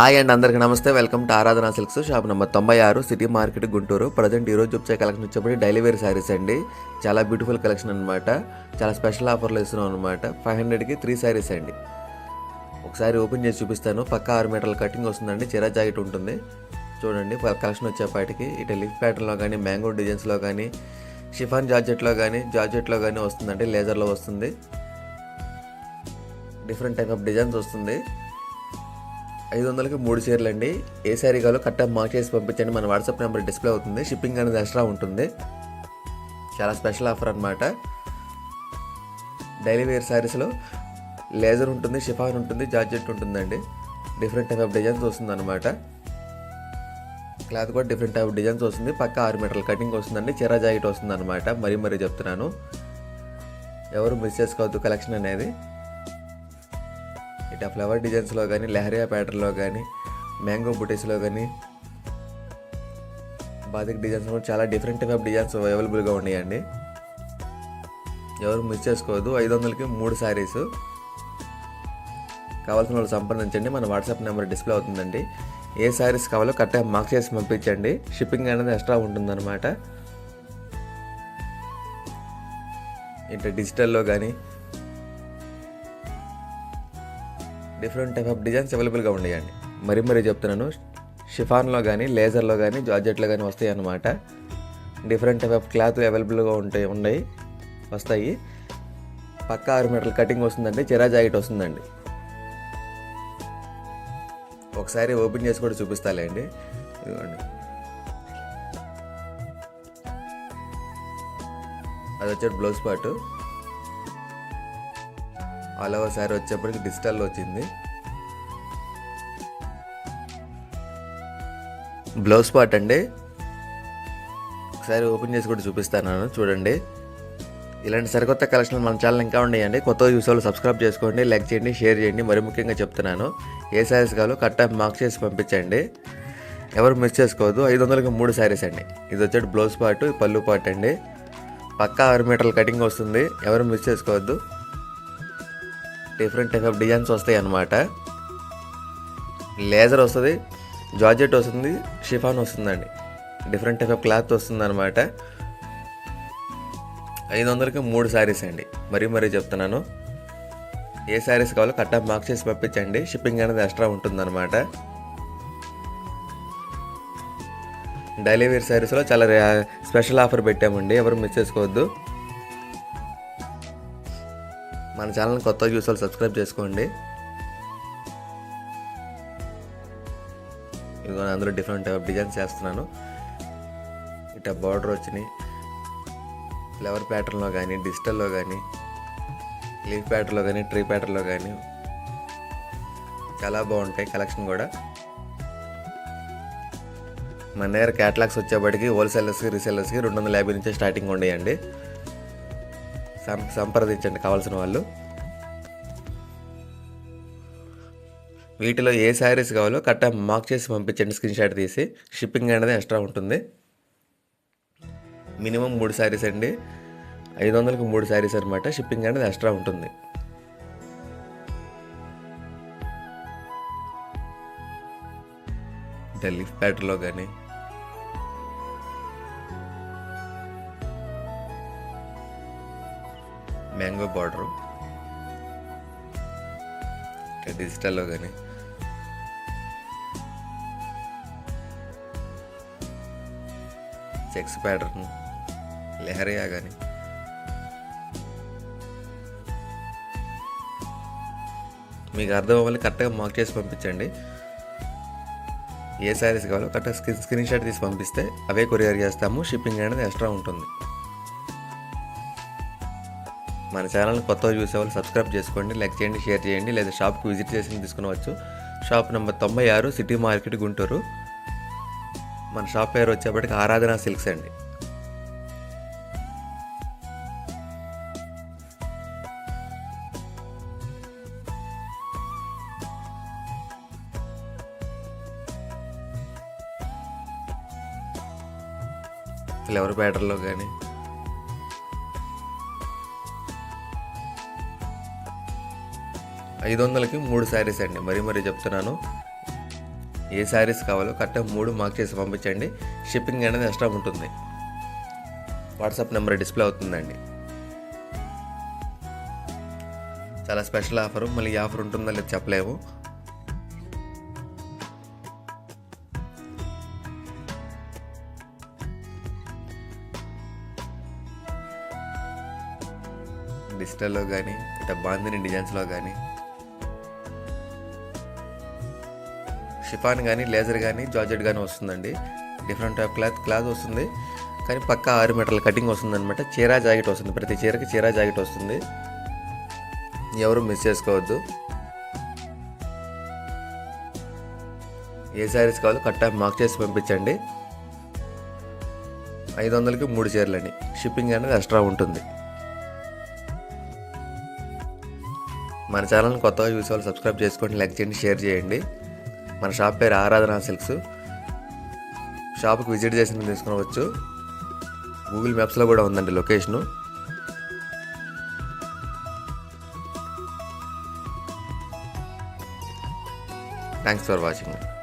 Hi and అందరికీ నమస్తే. Welcome to Aradhana silks shop number తొంభై ఆరు సిటీ మార్కెట్ గుంటూరు. ప్రజెంట్ ఈరోజు చూపించే కలెక్షన్ వచ్చేప్పుడు డైలీ వేర్ శారీస్ అండి. చాలా బ్యూటిఫుల్ కలెక్షన్ అనమాట చాలా స్పెషల్ ఆఫర్లు ఇస్తున్నాం అనమాట ఫైవ్ హండ్రెడ్కి త్రీ శారీస్ అండి. ఒకసారి ఓపెన్ చేసి చూపిస్తాను. పక్క ఆరు మీటర్ల కటింగ్ వస్తుందండి. చిరా జాకెట్ ఉంటుంది. చూడండి కలెక్షన్ వచ్చేపాటికి. ఇటు లిఫ్ ప్యాటర్న్లో కానీ మ్యాంగో డిజైన్స్లో కానీ షిఫాన్ జార్జెట్లో కానీ జార్జెట్లో కానీ వస్తుందండి. లేజర్లో వస్తుంది. డిఫరెంట్ టైప్ ఆఫ్ డిజైన్స్ వస్తుంది. ఐదు వందలకి మూడు చీరలు అండి ఏ శారీ కావాలో కరెక్ట్గా మార్క్ చేసి పంపించండి. మన వాట్సాప్ నెంబర్ డిస్ప్లే అవుతుంది. షిప్పింగ్ అనేది ఎక్స్ట్రా ఉంటుంది. చాలా స్పెషల్ ఆఫర్ అనమాట డైలీ వేర్ శారీస్లో లేజర్ ఉంటుంది షిఫాన్ ఉంటుంది జార్జెట్ ఉంటుందండి. డిఫరెంట్ టైప్ ఆఫ్ డిజైన్స్ వస్తుంది అనమాట క్లాత్ కూడా డిఫరెంట్ టైప్ ఆఫ్ డిజైన్స్ వస్తుంది. పక్క ఆరు మీటర్ల కటింగ్ వస్తుందండి. చిరా జాకెట్ వస్తుంది అనమాట మరీ మరీ చెప్తున్నాను. ఎవరు మిస్ చేసుకోవద్దు కలెక్షన్ అనేది. ఇట్లా ఫ్లవర్ డిజైన్స్లో కానీ లెహరియా ప్యాటర్న్లో కానీ మ్యాంగో బుటీస్లో కానీ బాదిక్ డిజైన్స్ కూడా చాలా డిఫరెంట్ టైప్ ఆఫ్ డిజైన్స్ అవైలబుల్గా ఉన్నాయండి. ఎవరు మిస్ చేసుకోవద్దు. ఐదు వందలకి మూడు శారీస్ కావాల్సిన వాళ్ళు సంప్రదించండి. మన వాట్సాప్ నెంబర్ డిస్ప్లే అవుతుందండి. ఏ శారీస్ కావాలో కరెక్ట్గా మార్క్ చేసి పంపించండి. షిప్పింగ్ అనేది ఎక్స్ట్రా ఉంటుందన్నమాట. ఇట్లా డిజిటల్లో కానీ డిఫరెంట్ టైప్ ఆఫ్ డిజైన్స్ అవైలబుల్గా ఉన్నాయండి మరీ మరీ చెప్తున్నాను షిఫాన్లో కానీ లేజర్లో కానీ జార్జెట్లో కానీ వస్తాయి అన్నమాట డిఫరెంట్ టైప్ ఆఫ్ క్లాత్ అవైలబుల్గా ఉంటాయి ఉన్నాయి వస్తాయి. పక్క ఆరు మీటర్ల కటింగ్ వస్తుందండి చిరా జాకెట్ వస్తుందండి. ఒకసారి ఓపెన్ చేసి కూడా చూపిస్తాలేండి. ఇదిగోండి. అది వచ్చేది బ్లౌజ్ పార్ట్ ఆల్ శారీ వచ్చేప్పటికి డిజిటల్లో వచ్చింది. బ్లౌజ్ పార్ట్ అండి. ఒకసారి ఓపెన్ చేసి కూడా చూపిస్తాను చూడండి. ఇలాంటి సరికొత్త కలెక్షన్లు మన ఛానల్ ఇంకా ఉన్నాయండి. కొత్త చూసేవాళ్ళు సబ్స్క్రైబ్ చేసుకోండి లైక్ చేయండి షేర్ చేయండి. మరి ముఖ్యంగా చెప్తున్నాను ఏ శారీస్ కావాలో కరెక్ట్గా మార్క్ చేసి పంపించండి. ఎవరు మిస్ చేసుకోవద్దు. ఐదు వందలకి మూడు శారీస్ అండి. ఇది వచ్చేటి బ్లౌజ్ పార్ట్ పళ్ళు పార్ట్ అండి. పక్కా ఆరు మీటర్ల కటింగ్ వస్తుంది. ఎవరు మిస్ చేసుకోవద్దు. డిఫరెంట్ టైప్ ఆఫ్ డిజైన్స్ వస్తాయి అన్నమాట. లేజర్ వస్తుంది జార్జెట్ వస్తుంది షిఫాన్ వస్తుందండి. డిఫరెంట్ టైప్ ఆఫ్ క్లాత్ వస్తుంది అనమాట ఐదు వందలకి మూడు శారీస్ అండి. మరీ మరీ చెప్తున్నాను. ఏ శారీస్ కావాలో కట్టా మార్క్ చేసి పంపించండి. షిప్పింగ్ అనేది ఎక్స్ట్రా ఉంటుందన్నమాట. డైలీ వేర్ శారీస్లో చాలా రే- స్పెషల్ ఆఫర్ పెట్టామండి. ఎవరు మిస్ చేసుకోవద్దు. మన ఛానల్ కొత్త చూసే సబ్స్క్రైబ్ చేసుకోండి. ఇదిగో అందులో డిఫరెంట్ టైప్ డిజైన్స్ చేస్తున్నాను. ఇట్లా బార్డర్ వచ్చినాయి. ఫ్లవర్ ప్యాటర్న్లో కానీ డిజిటల్లో కానీ లీఫ్ ప్యాటర్న్లో కానీ ట్రీ ప్యాటర్న్లో కానీ చాలా బాగుంటాయి కలెక్షన్ కూడా. మన దగ్గర క్యాటలాగ్స్ వచ్చేప్పటికి హోల్సేలర్స్కి రీసేలర్స్కి రెండు వందల యాభై నుంచి స్టార్టింగ్ ఉండేయండి. అండి సంప్రదించండి కావాల్సిన వాళ్ళు. వీటిలో ఏ శారీస్ కావాలో కట్టా మార్క్ చేసి పంపించండి స్క్రీన్ షాట్ తీసి. షిప్పింగ్ అనేది ఎక్స్ట్రా ఉంటుంది. మినిమం మూడు శారీస్ అండి. ఐదు వందలకు మూడు శారీస్ అనమాట షిప్పింగ్ అనేది ఎక్స్ట్రా ఉంటుంది. ఢిల్లీ ప్యాటర్న్లో కానీ మ్యాంగో బార్డరు. డిజిటల్లో కానీ. చెక్స్ ప్యాటర్న్ లెహరియా కానీ. మీకు అర్థం అవ్వాలి కరెక్ట్గా మార్క్ చేసి పంపించండి. ఏ శారీస్ కావాలో కరెక్ట్గా స్క్రీన్ స్క్రీన్ షాట్ తీసి పంపిస్తే అవే కొరియర్ చేస్తాము షిప్పింగ్ అనేది ఎక్స్ట్రా ఉంటుంది. మన ఛానల్ కొత్తగా చూసేవాళ్ళు సబ్స్క్రైబ్ చేసుకోండి లైక్ చేయండి షేర్ చేయండి లేదా షాప్కి విజిట్ చేసి తీసుకునవచ్చు. షాప్ నెంబర్ తొంభై ఆరు సిటీ మార్కెట్ గుంటూరు. మన షాప్ పేరు వచ్చేప్పటికి ఆరాధన సిల్క్స్ అండి. ఫ్లవర్ బ్యాటర్లో కానీ ఐదు వందలకి మూడు శారీస్ అండి. మరీ మరీ చెప్తున్నాను. ఏ శారీస్ కావాలో కరెక్ట్గా మూడు మార్క్ చేసి పంపించండి. షిప్పింగ్ అనేది ఎక్స్ట్రా ఉంటుంది. వాట్సాప్ నెంబర్ డిస్ప్లే అవుతుందండి. చాలా స్పెషల్ ఆఫర్. మళ్ళీ ఈ ఆఫర్ ఉంటుందో లేదు చెప్పలేము. డిజిటల్లో కానీ ఇట్లా బాందిని డిజైన్స్లో కానీ షిఫాన్ కానీ లేజర్ కానీ జార్జెట్ కానీ వస్తుందండి. డిఫరెంట్ టైప్ క్లాత్ క్లాత్ వస్తుంది. కానీ పక్క ఆరు మీటర్ల కటింగ్ వస్తుంది అనమాట చీరా జాకెట్ వస్తుంది. ప్రతి చీరకి చీరా జాకెట్ వస్తుంది. ఎవరు మిస్ చేసుకోవద్దు. ఏ శారీస్ కావాలో కరెక్ట్గా మార్క్ చేసి పంపించండి. ఐదు వందలకి మూడు చీరలండి. షిప్పింగ్ అనేది ఎక్స్ట్రా ఉంటుంది. మన ఛానల్ని కొత్తగా చూసే వాళ్ళు సబ్స్క్రైబ్ చేసుకోండి లైక్ చేయండి షేర్ చేయండి. మన షాప్ పేరు ఆరాధన సిల్క్స్. షాప్కి విజిట్ చేసిన తీసుకునవచ్చు గూగుల్ మ్యాప్స్లో కూడా ఉందండి లొకేషను. Thanks for watching.